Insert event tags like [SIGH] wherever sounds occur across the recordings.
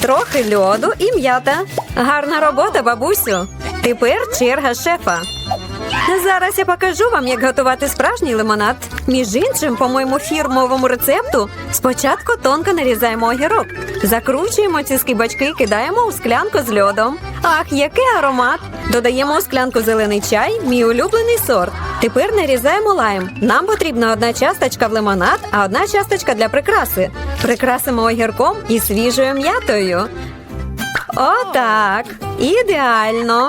Трохи льоду і м'ята. Гарна робота, бабусю. Тепер черга шефа. Зараз я покажу вам, як готувати справжній лимонад. Між іншим, по моєму фірмовому рецепту, спочатку тонко нарізаємо огірок, закручуємо ці скибачки і кидаємо у склянку з льодом. Ах, який аромат! Додаємо склянку зелений чай, мій улюблений сорт. Тепер нарізаємо лайм. Нам потрібна одна часточка в лимонад, а одна часточка для прикраси. Прикрасимо огірком і свіжою м'ятою. Отак. Ідеально.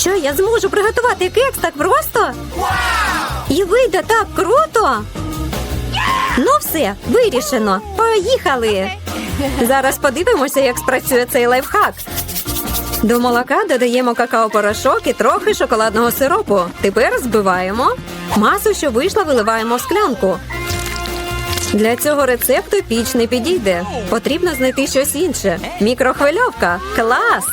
Що я зможу приготувати кекс так просто? І вийде так круто. Ну, все, вирішено. Поїхали. Зараз подивимося, як спрацює цей лайфхак. До молока додаємо какао-порошок і трохи шоколадного сиропу. Тепер збиваємо. Масу, що вийшла, виливаємо в склянку. Для цього рецепту піч не підійде. Потрібно знайти щось інше. Мікрохвильовка. Клас!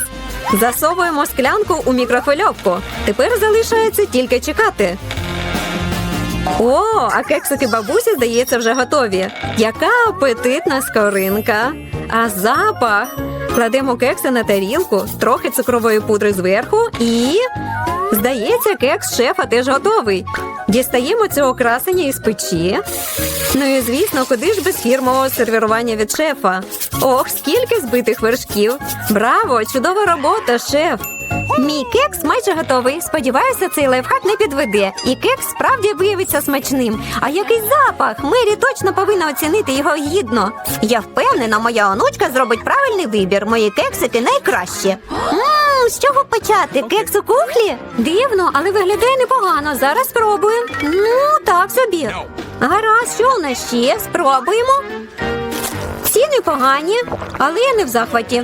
Засовуємо склянку у мікрохвильовку. Тепер залишається тільки чекати. О, а кексики бабусі, здається, вже готові. Яка апетитна скоринка. А запах. Кладемо кекси на тарілку, трохи цукрової пудри зверху і. Здається, кекс шефа теж готовий. Дістаємо цього красення із печі. Ну і звісно, куди ж без фірмового сервірування від шефа? Ох, скільки збитих вершків! Браво! Чудова робота, шеф! Мій кекс майже готовий. Сподіваюся, цей лайфхак не підведе. І кекс справді виявиться смачним. А який запах! Мері точно повинна оцінити його гідно. Я впевнена, моя онучка зробить правильний вибір. Мої кексики найкращі. Ммм, з чого почати? Кекс у кухлі? Дивно, але виглядає непогано. Зараз спробуємо. Ну, так собі. Гаразд, що у нас ще? Спробуємо. Всі непогані, але я не в захваті.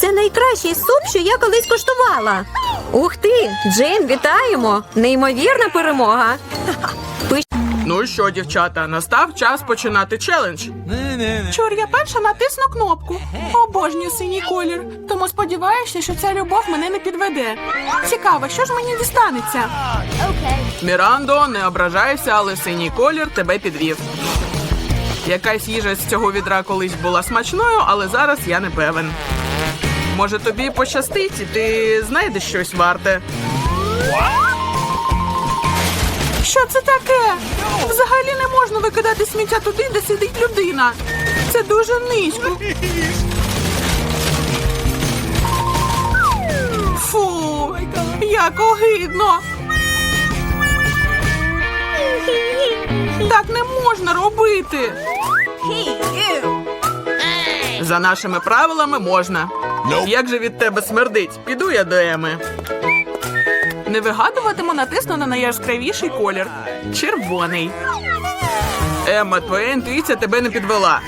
Це найкращий суп, що я колись коштувала. Ух ти, Джейн, вітаємо! Неймовірна перемога. Пиш... Ну що, дівчата, настав час починати челендж. Чур, я перша натисну кнопку. Обожнюю синій колір. Тому сподіваюся, що ця любов мене не підведе. Цікаво, що ж мені дістанеться? Мірандо, не ображайся, але синій колір тебе підвів. Якась їжа з цього відра колись була смачною, але зараз я не певен. Може, тобі пощастить, і ти знайдеш щось варте. Що це таке? Взагалі не можна викидати сміття туди, де сидить людина. Це дуже низько. Фу, як огидно. Так не можна робити. За нашими правилами можна. Як же від тебе смердить? Піду я до Еми. Не вигадуватиму натисну на найяскравіший колір. Червоний. Емма, твоя інтуїція тебе не підвела.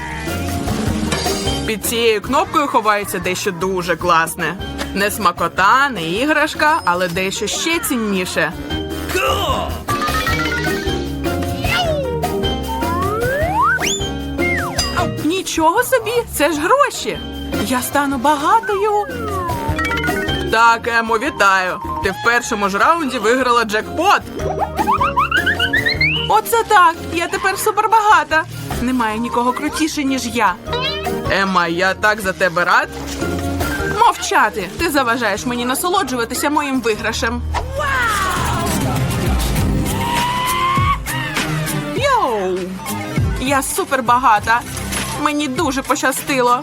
Під цією кнопкою ховається дещо дуже класне. Не смакота, не іграшка, але дещо ще цінніше. Нічого собі, це ж гроші. Я стану багатою. Так, Емо, вітаю. Ти в першому ж раунді виграла джекпот. Оце так. Я тепер супербагата. Немає нікого крутіше, ніж я. Емма, я так за тебе рад. Мовчати. Ти заважаєш мені насолоджуватися моїм виграшем. Йоу! Я супербагата. Мені дуже пощастило.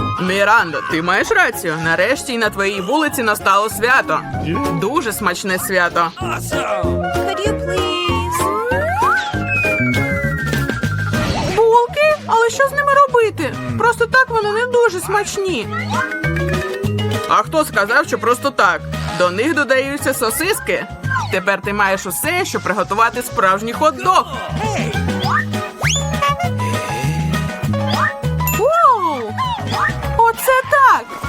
Мірандо, ти маєш рацію. Нарешті й на твоїй вулиці настало свято. Дуже смачне свято. Could you please? Булки? Але що з ними робити? Просто так вони не дуже смачні. А хто сказав, що просто так? До них додаються сосиски. Тепер ти маєш усе, щоб приготувати справжній хот-дог.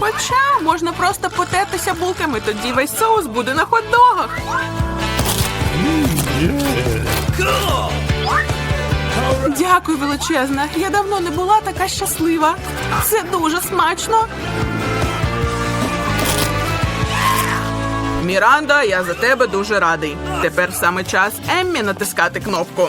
Хоча можна просто потертися булками, тоді весь соус буде на хот-догах. Дякую, величезна. Я давно не була така щаслива. Це дуже смачно. Міранда, я за тебе дуже радий. Тепер саме час Еммі натискати кнопку.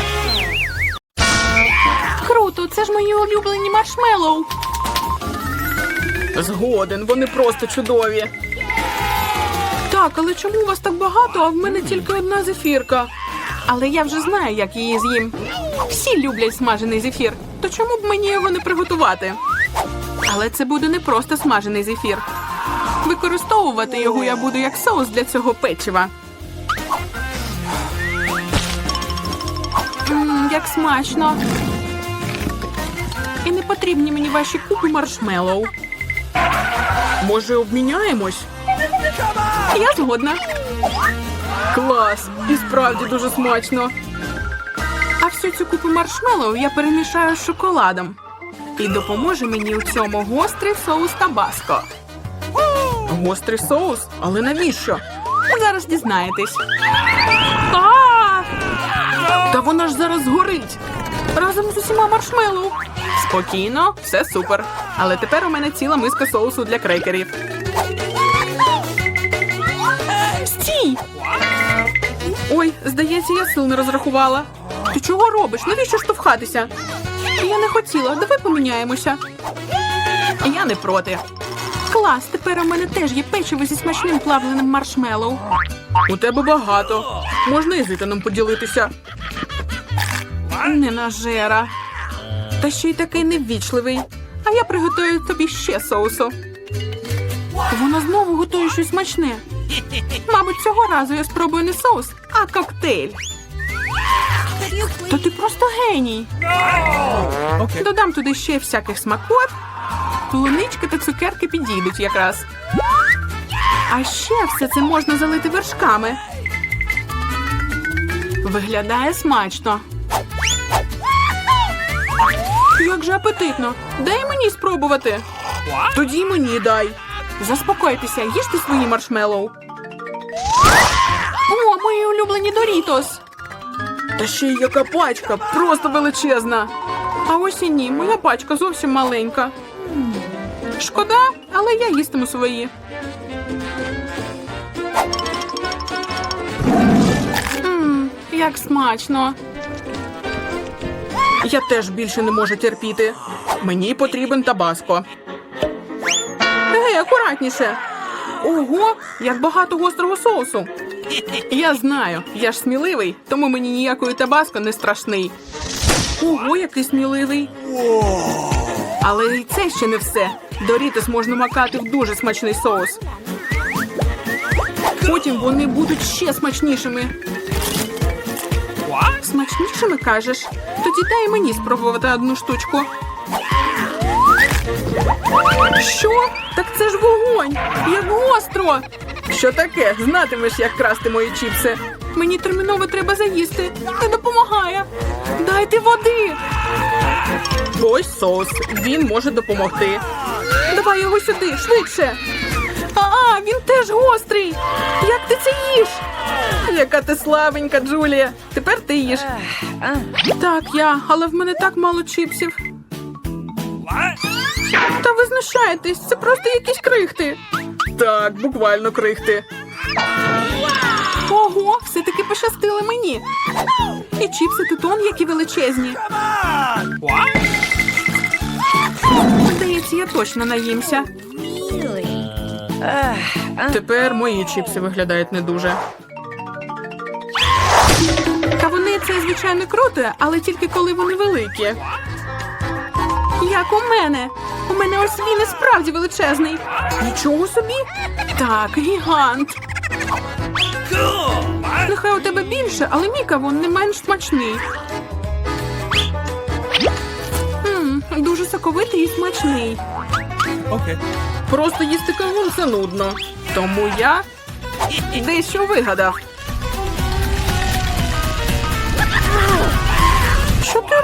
Круто, це ж мої улюблені маршмеллоу. Згоден, вони просто чудові. Так, але чому у вас так багато, а в мене тільки одна зефірка? Але я вже знаю, як її з'їм. Всі люблять смажений зефір, то чому б мені його не приготувати? Але це буде не просто смажений зефір. Використовувати його я буду як соус для цього печива. Мм, як смачно. І не потрібні мені ваші купи маршмеллоу. Може, обміняємось? Я згодна. Клас! І справді дуже смачно. А всю цю купу маршмеллоу я перемішаю з шоколадом. І допоможе мені у цьому гострий соус табаско. Гострий соус? Але навіщо? Зараз дізнаєтесь. А! Та вона ж зараз згорить. Разом з усіма маршмеллоу. Спокійно, все супер. Але тепер у мене ціла миска соусу для крекерів. Стій! Ой, здається, я сил не розрахувала. Ти чого робиш? Навіщо штовхатися? Я не хотіла, давай поміняємося. Я не проти. Клас, тепер у мене теж є печиво зі смачним плавленим маршмеллоу. У тебе багато. Можна і з Ітаном поділитися. Ненажера. Та ще й такий неввічливий. А я приготую тобі ще соусу. Вона знову готує щось смачне. Мабуть, цього разу я спробую не соус, а коктейль. То ти просто геній. Додам туди ще всяких смакот. Полунички та цукерки підійдуть якраз. А ще все це можна залити вершками. Виглядає смачно. Як же апетитно. Дай мені спробувати. Тоді мені дай. Заспокойтеся, їжте свої маршмеллоу. О, мої улюблені Дорітос. Та ще й яка пачка, просто величезна. А ось і ні, моя пачка зовсім маленька. Шкода, але я їстиму свої. Мм, як смачно. Я теж більше не можу терпіти. Мені потрібен табаско. Гей, акуратніше. Ого, як багато гострого соусу. Я знаю, я ж сміливий, тому мені ніякої табаско не страшний. Ого, який сміливий. Але і це ще не все. Дорітос можна макати в дуже смачний соус. Потім вони будуть ще смачнішими. Смачнішими кажеш? Тоді дай мені спробувати одну штучку. Що? Так це ж вогонь! Як гостро! Що таке? Знатимеш, як красти мої чіпси. Мені терміново треба заїсти. Не допомагає. Дайте води. Ось соус. Він може допомогти. Давай його сюди, швидше. А, він теж гострий. Як ти це їш? [LAUGHS] Яка ти слабенька, Джулія. Тепер ти їш. Так, я, але в мене так мало чіпсів. Та ви знущаєтесь, це просто якісь крихти. Так, буквально крихти. Ого, все-таки пощастило мені. І чіпси тут он які величезні. Здається, я точно наїмся. Тепер мої чіпси виглядають не дуже. Це звичайно круто, але тільки коли вони великі. Як у мене. У мене ось він і справді величезний. Нічого собі. Так, гігант. Нехай у тебе більше, але мій кавун не менш смачний. М, дуже соковитий і смачний. Okay. Просто їсти кавун це нудно. Тому я дещо вигадав.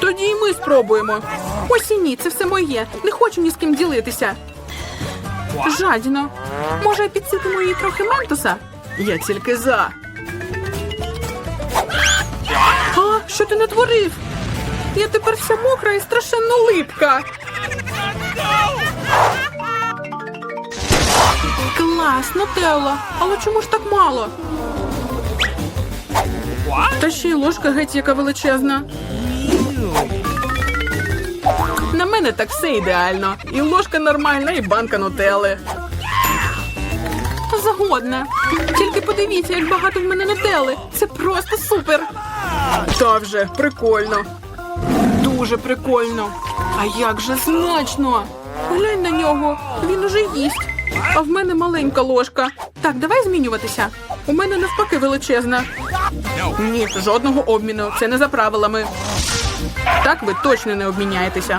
Тоді і ми спробуємо. Ось і ні, це все моє. Не хочу ні з ким ділитися. Жадіно. Може, підсипемо їй трохи ментоса? Я тільки за. А, що ти натворив? Я тепер вся мокра і страшенно липка. Клас, Нутелла. Але чому ж так мало? Та ще й ложка геть яка величезна. На мене так все ідеально. І ложка нормальна, і банка нутелли. Загодна. Тільки подивіться, як багато в мене нутелли. Це просто супер. Та вже прикольно. Дуже прикольно. А як же смачно! Глянь на нього, він уже їсть. А в мене маленька ложка. Так, давай змінюватися. У мене навпаки величезна. Ні, жодного обміну. Це не за правилами. Так ви точно не обміняєтеся.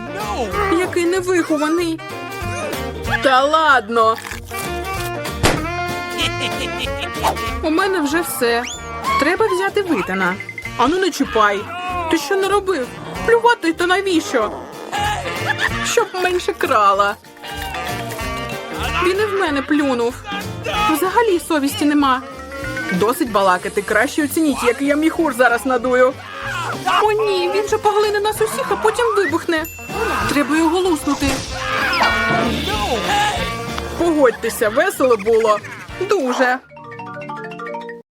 Який невихований. Та ладно. У мене вже все. Треба взяти витана. Ану не чіпай. Ти що не робив? Плювати то навіщо? Щоб менше крала. Він і в мене плюнув. Взагалі совісті нема. Досить балакати. Краще оцініть, який я міхур зараз надую. О, ні, він же поглине нас усіх, а потім вибухне. Треба його луснути. Погодьтеся, весело було. Дуже.